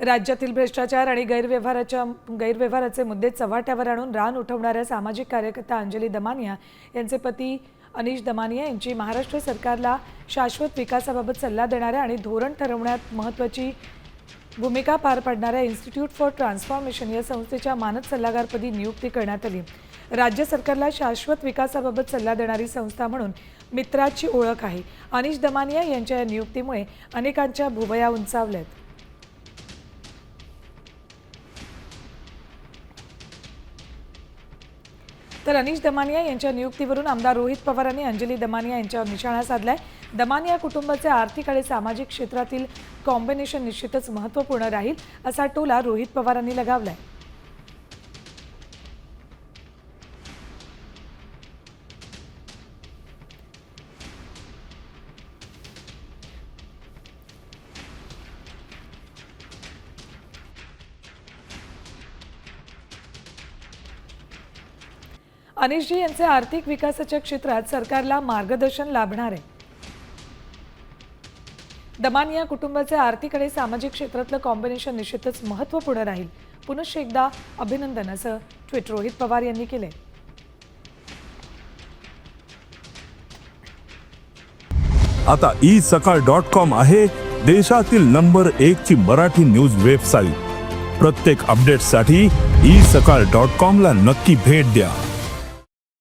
राज्यातील भ्रष्टाचार आणि गैरव्यवहाराच्या गैरव्यवहाराचे मुद्दे चव्हाट्यावर आणून रान उठवणाऱ्या सामाजिक कार्यकर्ता अंजली दमानिया यांचे पती अनिश दमानिया यांची महाराष्ट्र सरकारला शाश्वत विकासाबाबत सल्ला देणाऱ्या आणि धोरण ठरवण्यात महत्त्वाची भूमिका पार पाडणाऱ्या इन्स्टिट्यूट फॉर ट्रान्सफॉर्मेशन या संस्थेच्या मानद सल्लागारपदी नियुक्ती करण्यात आली. राज्य सरकारला शाश्वत विकासाबाबत सल्ला देणारी संस्था म्हणून मित्राची ओळख आहे. अनिश दमानिया यांच्या या नियुक्तीमुळे अनेकांच्या भुवया उंचावल्यात. तर अनिश दमानिया यांच्या नियुक्तीवरून आमदार रोहित पवारांनी अंजली दमानिया यांच्यावर निशाणा साधलाय. दमानिया कुटुंबाचे आर्थिक आणि सामाजिक क्षेत्रातील कॉम्बिनेशन निश्चितच महत्त्वपूर्ण राहील असा टोला रोहित पवारांनी लगावलाय. अनिशजी यांचे आर्थिक विकासाच्या क्षेत्रात सरकारला मार्गदर्शन लाभणार आहे. दमानिया कुटुंबाचे आर्थिक आणि सामाजिक क्षेत्रातलं कॉम्बिनेशन निश्चितच महत्त्वपूर्ण राहील. पुनश्च एकदा अभिनंदन असं ट्विट रोहित पवार यांनी केले आता ई सकाळ डॉट कॉम आहे देशातील नंबर एक ची मराठी न्यूज वेबसाईट प्रत्येक अपडेटसाठी ई सकाळ डॉट कॉम ला नक्की भेट द्या.